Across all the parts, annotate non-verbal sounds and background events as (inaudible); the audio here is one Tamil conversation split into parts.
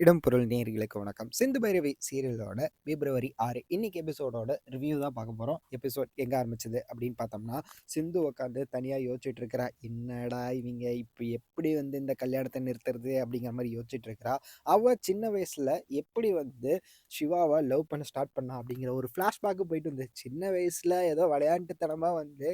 இடம் பொருள் நேர்களுக்கு வணக்கம். சிந்து பைரவி சீரியலோட பிப்ரவரி ஆறு இன்னைக்கு எபிசோடோட ரிவ்யூ தான் பார்க்க போகிறோம் எபிசோட் எங்கே ஆரம்பிச்சது அப்படின்னு பார்த்தோம்னா சிந்து உட்காந்து தனியாக யோசிச்சுட்டு இருக்கிறா. என்னடா இவங்க இப்போ எப்படி வந்து இந்த கல்யாணத்தை நிறுத்துறது அப்படிங்கிற மாதிரி யோசிச்சுட்டு இருக்கிறா. அவள் சின்ன வயசில் எப்படி வந்து சிவாவை லவ் பண்ண ஸ்டார்ட் பண்ணா அப்படிங்கிற ஒரு ஃப்ளாஷ்பேக்கு போயிட்டு வந்து சின்ன வயசில் ஏதோ விளையாட்டுத்தனமாக வந்து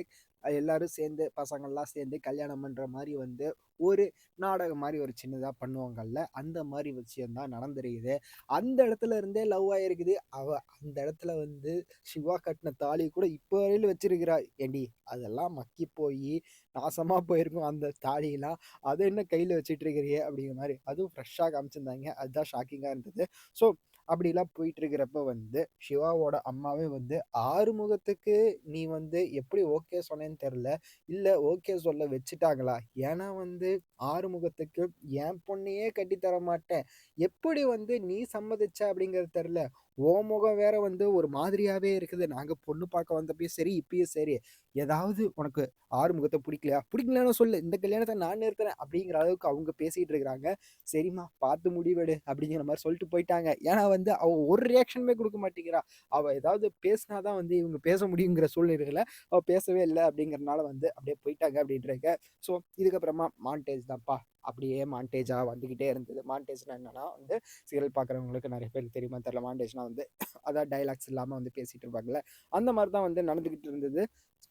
எல்லாரும் சேர்ந்து பசங்கள்லாம் சேர்ந்து கல்யாணம் பண்ணுற மாதிரி வந்து ஒரு நாடகம் மாதிரி ஒரு சின்னதாக பண்ணுவாங்கல்ல அந்த மாதிரி விஷயந்தான் நடந்திருக்குது. நடந்துருக்குது அந்த இடத்துல இருந்தே லவ் ஆகிருக்குது அவ அந்த இடத்துல வந்து சிவா கட்டின தாலி கூட இப்போ வரையில் வச்சிருக்கிறா. ஏண்டி அதெல்லாம் மக்கி போய் நாசமாக போயிருக்கும் அந்த தாலியெல்லாம். அதை என்ன கையில் வச்சுட்டு இருக்கிறியே அப்படிங்கிற மாதிரி அதுவும் ஃப்ரெஷ்ஷாக காமிச்சிருந்தாங்க. அதுதான் ஷாக்கிங்காக இருந்தது. ஸோ அப்படிலாம் போயிட்டு இருக்கிறப்ப வந்து சிவாவோட அம்மாவே வந்து ஆறுமுகத்துக்கு நீ வந்து எப்படி ஓகே சொன்னேன்னு தெரில. இல்லை ஓகே சொல்ல வச்சுட்டாங்களா? ஏன்னா வந்து ஆறுமுகத்துக்கு என் பொண்ணையே கட்டித்தர மாட்டேன் எப்படி வந்து நீ சம்மதிச்ச அப்படிங்கிறது தெரில. ஓ முகம் வேற வந்து ஒரு மாதிரியாவே இருக்குது. நாங்க பொண்ணு பார்க்க வந்தப்பயும் சரி இப்பயும் சரி. ஏதாவது உனக்கு ஆறுமுகத்தை பிடிக்கலையா? பிடிக்கலன்னு சொல்லு. இந்த கல்யாணத்தை நான் இருக்கிறேன் அப்படிங்கிற அளவுக்கு அவங்க பேசிட்டு இருக்கிறாங்க. சரிம்மா பார்த்து முடிவெடு அப்படிங்கிற மாதிரி சொல்லிட்டு போயிட்டாங்க. ஏன்னா வந்து அவ ஒரு ரியாக்ஷனுமே கொடுக்க மாட்டேங்கிறா. அவ ஏதாவது பேசினாதான் வந்து இவங்க பேச முடியுங்கிற சூழ்நிலைகளை அவ பேசவே இல்லை அப்படிங்கிறனால வந்து அப்படியே போயிட்டாங்க அப்படின்றாங்க ஸோ இதுக்கப்புறமா மாண்டேஜ் தான்ப்பா. அப்படியே மாண்டேஜாக வந்துக்கிட்டே இருந்தது. மாண்டேஜ்னா என்னன்னா வந்து சீரியல் பார்க்குறவங்களுக்கு நிறைய பேருக்கு தெரியுமா தெரில மாண்டேஜ்னா வந்து (clears throat) அதான் டைலாக்ஸ் இல்லாமல் வந்து பேசிகிட்டு இருப்பாங்கல்ல. அந்த மாதிரி தான் வந்து நடந்துக்கிட்டு இருந்தது.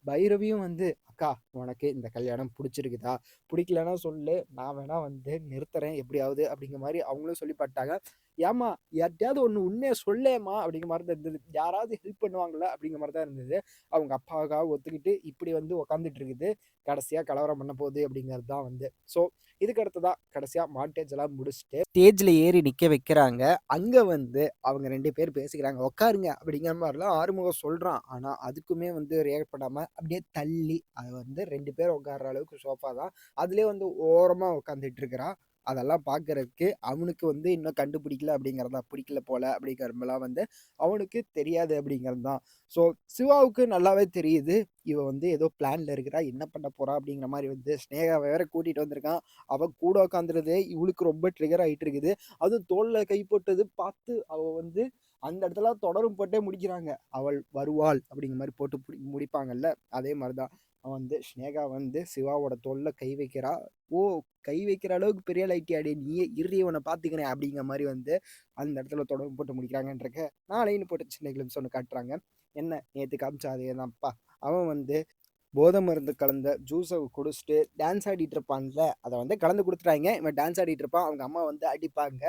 பைரவியும் வந்து அக்கா உனக்கு இந்த கல்யாணம் பிடிச்சிருக்குதா? பிடிக்கலன்னா சொல்லு. நான் வேணால் வந்து நிறுத்துறேன் எப்படியாவது. அப்படிங்கிற மாதிரி அவங்களும் சொல்லி பார்த்தாங்க ஏமா யார்ட்டையாவது ஒன்று உண்மையை சொல்லேம்மா அப்படிங்கிற மாதிரி தான் இருந்தது. யாராவது ஹெல்ப் பண்ணுவாங்களா அப்படிங்கிற மாதிரி தான் இருந்தது. அவங்க அப்பாவுக்காக ஒத்துக்கிட்டு இப்படி வந்து உக்காந்துட்டு இருக்குது கடைசியாக கலவரம் பண்ண போகுது அப்படிங்கிறது தான் வந்து. ஸோ இதுக்கு அடுத்ததான் கடைசியாக மாண்டேஜ் எல்லாம் முடிச்சுட்டு ஸ்டேஜில் ஏறி நிற்க வைக்கிறாங்க. அங்கே வந்து அவங்க ரெண்டு பேர் பேசிக்கிறாங்க. உட்காருங்க அப்படிங்கிற மாதிரிலாம் ஆறுமுகம் சொல்கிறான் ஆனால் அதுக்குமே வந்து ரியாக்ட் பண்ணாமல் அப்படியே தள்ளி அது வந்து ரெண்டு பேர் உட்கார்ற அளவுக்கு சோஃபா தான். அதுலேயே வந்து ஓரமாக உட்காந்துட்டு இருக்கிறான் அதெல்லாம் பார்க்கறதுக்கு அவனுக்கு வந்து இன்னும் கண்டுபிடிக்கல அப்படிங்கிறதா பிடிக்கல போல அப்படிங்கிறமெல்லாம் வந்து அவனுக்கு தெரியாது அப்படிங்கிறது தான். ஸோ சிவாவுக்கு நல்லாவே தெரியுது. இவ வந்து ஏதோ பிளான்ல இருக்கிறா என்ன பண்ண போறா அப்படிங்கிற மாதிரி வந்து ஸ்னேகா வேற கூட்டிட்டு வந்திருக்கான். அவன் கூட உட்காந்துருது இவளுக்கு ரொம்ப ட்ரிகர் ஆகிட்டு இருக்குது. அதுவும் தோல்ல கை போட்டது பார்த்து அவ வந்து அந்த இடத்துல தொடரும் போட்டே முடிக்கிறாங்க. அவள் வருவாள் அப்படிங்கிற மாதிரி போட்டு முடிப்பாங்கல்ல அதே மாதிரி தான் வந்து ஸ்னேகா வந்து சிவாவோட தோல்ல கை வைக்கிறா. ஓ கை வைக்கிற அளவுக்கு பெரிய லைட்டி அடி நீயே இறுதியவனை பார்த்துக்கிறேன் அப்படிங்கிற மாதிரி வந்து அந்த இடத்துல தொடர்பு போட்டு முடிக்கிறாங்கன்றக்க நாளைன்னு போட்டு சின்ன கிளிம்ஸ் ஒன்று காட்டுறாங்க. என்ன நேற்று காமிச்சா அதே தான்ப்பா. அவன் வந்து போதை மருந்து கலந்த ஜூஸை குடிச்சிட்டு டான்ஸ் ஆடிட்டு இருப்பான்ல அதை வந்து கலந்து கொடுத்துட்டாங்க. இவன் டான்ஸ் ஆடிட்டு இருப்பான். அவங்க அம்மா வந்து அடிப்பாங்க.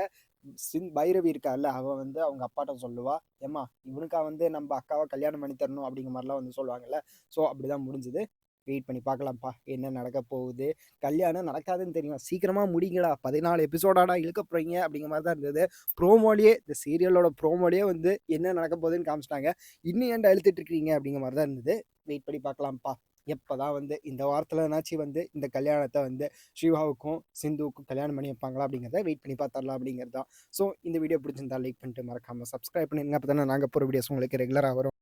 சிங் பைரவி இருக்கால அவன் வந்து அவங்க அப்பாட்ட சொல்லுவா. ஏம்மா இவனுக்கா வந்து நம்ம அக்காவை கல்யாணம் பண்ணி தரணும் அப்படிங்கிற மாதிரிலாம் வந்து சொல்லுவாங்கல்ல. ஸோ அப்படிதான் முடிஞ்சுது. வெயிட் பண்ணி பார்க்கலாம்ப்பா. என்ன நடக்க போகுது? கல்யாணம் நடக்காதுன்னு தெரியும். சீக்கிரமாக முடிங்களா பதினாலு எபிசோடாடா இழுக்க போகிறீங்க அப்படிங்கிற மாதிரி தான் இருந்தது. ப்ரோமோலியே இந்த சீரியலோட ப்ரோமோலியே வந்து என்ன நடக்க போகுதுன்னு காமிச்சிட்டாங்க. இன்னும் ஏன்டா இழுத்துட்டு இருக்கீங்க அப்படிங்கிற மாதிரி தான் இருந்தது. வெயிட் பண்ணி பார்க்கலாம்ப்பா. எப்போ தான் வந்து இந்த வாரத்தில்னாச்சும் வந்து இந்த கல்யாணத்தை வந்து சிவாவுக்கும் சிந்துவுக்கும் கல்யாணம் பண்ணி வைப்பாங்களா அப்படிங்கிறத வெயிட் பண்ணி பார்த்தரலாம் அப்படிங்கிறது தான். ஸோ இந்த வீடியோ பிடிச்சிருந்தா லைக் பண்ணிட்டு மறக்காமல் சப்ஸ்கிரைப் பண்ணிடுங்க. அப்போ தானே நாங்கள் போகிற வீடியோஸ் உங்களுக்கு ரெகுலராக வரும்.